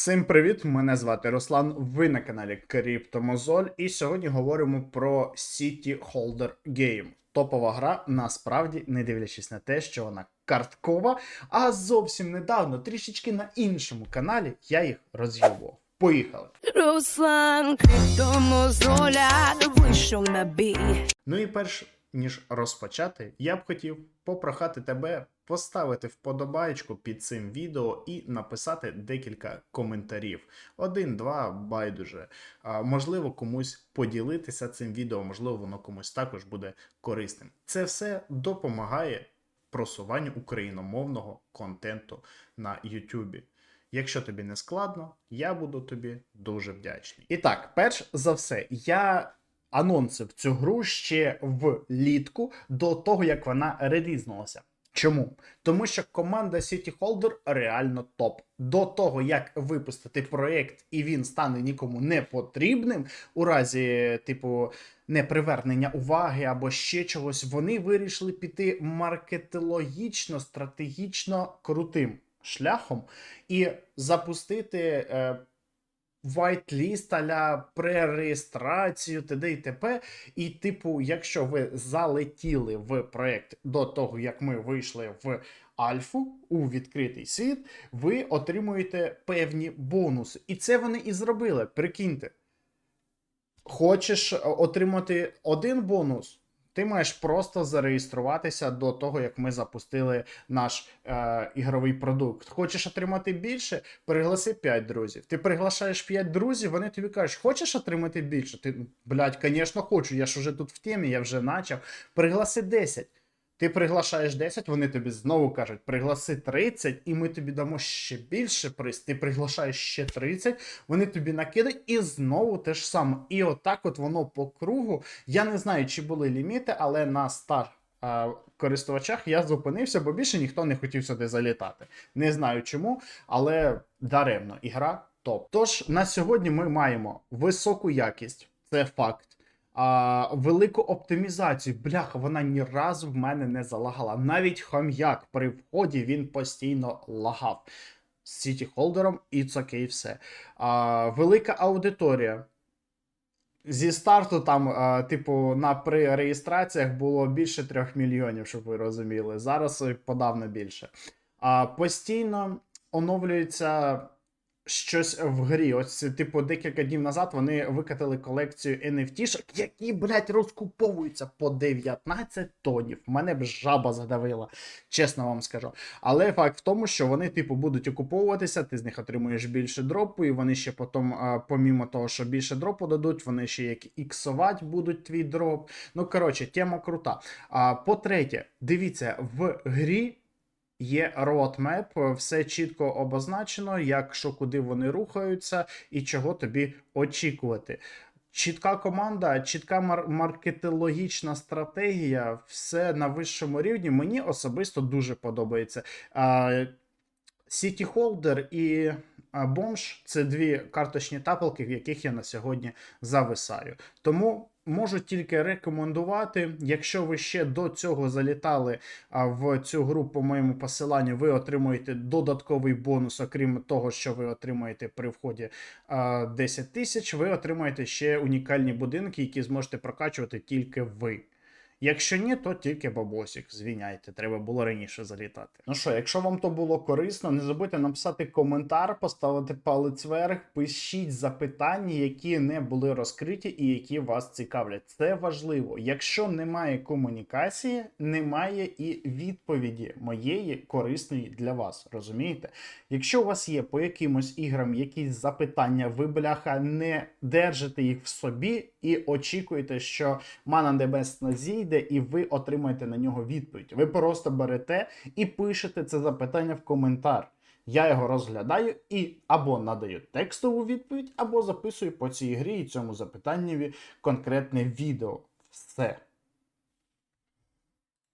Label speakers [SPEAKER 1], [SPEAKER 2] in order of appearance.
[SPEAKER 1] Всім привіт! Мене звати Руслан. Ви на каналі Криптомозоль, і сьогодні говоримо про City Holder Game. Топова гра, насправді, не дивлячись на те, що вона карткова, а зовсім недавно, трішечки на іншому каналі, я їх роз'їбував. Поїхали!
[SPEAKER 2] Руслан Криптомозоля вийшов на бій.
[SPEAKER 1] Ну і перш ніж розпочати, я б хотів попрохати тебе поставити вподобайку під цим відео і написати декілька коментарів. Один, два, байдуже. А, можливо, комусь поділитися цим відео, можливо, воно комусь також буде корисним. Це все допомагає просуванню україномовного контенту на YouTube. Якщо тобі не складно, я буду тобі дуже вдячний. І так, перш за все, я анонсив цю гру ще влітку до того, як вона релізнулася. Чому? Тому що команда City Holder реально топ. До того, як випустити проєкт і він стане нікому не потрібним, у разі, типу, непривернення уваги або ще чогось, вони вирішили піти маркетологічно, стратегічно крутим шляхом і запустити. Е, Вайтліст аля пререєстрацію, т.д. і т.п. І, типу, якщо ви залетіли в проект до того, як ми вийшли в Альфу у відкритий світ, ви отримуєте певні бонуси. І це вони і зробили. Прикиньте. Хочеш отримати один бонус? Ти маєш просто зареєструватися до того, як ми запустили наш е, ігровий продукт. Хочеш отримати більше? Пригласи 5 друзів. Ти приглашаєш 5 друзів, вони тобі кажуть, хочеш отримати більше? Ти, блядь, звісно, хочу. Я ж уже тут в темі, я вже почав. Пригласи 10. Ти приглашаєш 10, вони тобі знову кажуть, пригласи 30, і ми тобі дамо ще більше приз. Ти приглашаєш ще 30, вони тобі накидають, і знову те ж саме. І отак от воно по кругу. Я не знаю, чи були ліміти, але на 100 а, користувачах я зупинився, бо більше ніхто не хотів сюди залітати. Не знаю чому, але даремно. Ігра топ. Тож на сьогодні ми маємо високу якість, це факт. А, велику оптимізацію. Бляха, вона ні разу в мене не залагала. Навіть хом'як при вході він постійно лагав з сіті-холдером, і це окей, все. А, велика аудиторія. Зі старту там, а, типу, на при реєстраціях було більше трьох мільйонів, щоб ви розуміли. Зараз е, подавно більше. А, постійно оновлюється щось в грі. Ось, типу, декілька днів назад вони викатили колекцію NFT-шок, які, блядь, розкуповуються по 19 тонів. Мене б жаба задавила, чесно вам скажу. Але факт в тому, що вони, типу, будуть окуповуватися, ти з них отримуєш більше дропу, і вони ще потім, помімо того, що більше дропу дадуть, вони ще як іксувати будуть твій дроп. Ну, коротше, тема крута. А по-третє, дивіться, в грі. Є roadmap, все чітко обозначено, як що куди вони рухаються і чого тобі очікувати. Чітка команда, чітка мар- маркетологічна стратегія, все на вищому рівні. Мені особисто дуже подобається. City Holder і Бомж це дві карточні тапалки, в яких я на сьогодні зависаю. Тому можу тільки рекомендувати. Якщо ви ще до цього залітали в цю гру по моєму посиланню, ви отримуєте додатковий бонус, окрім того, що ви отримаєте при вході 10 тисяч, ви отримаєте ще унікальні будинки, які зможете прокачувати тільки ви. Якщо ні, то тільки бабосик. Звіняйте, треба було раніше залітати. Ну що, якщо вам то було корисно, не забудьте написати коментар, поставити палець вверх, пишіть запитання, які не були розкриті і які вас цікавлять. Це важливо. Якщо немає комунікації, немає і відповіді моєї корисної для вас. Розумієте? Якщо у вас є по якимось іграм якісь запитання, ви бляха не держите їх в собі і очікуєте, що Мана Небесна зійде, і ви отримаєте на нього відповідь. Ви просто берете і пишете це запитання в коментар. Я його розглядаю і або надаю текстову відповідь, або записую по цій грі і цьому запитанню конкретне відео. Все.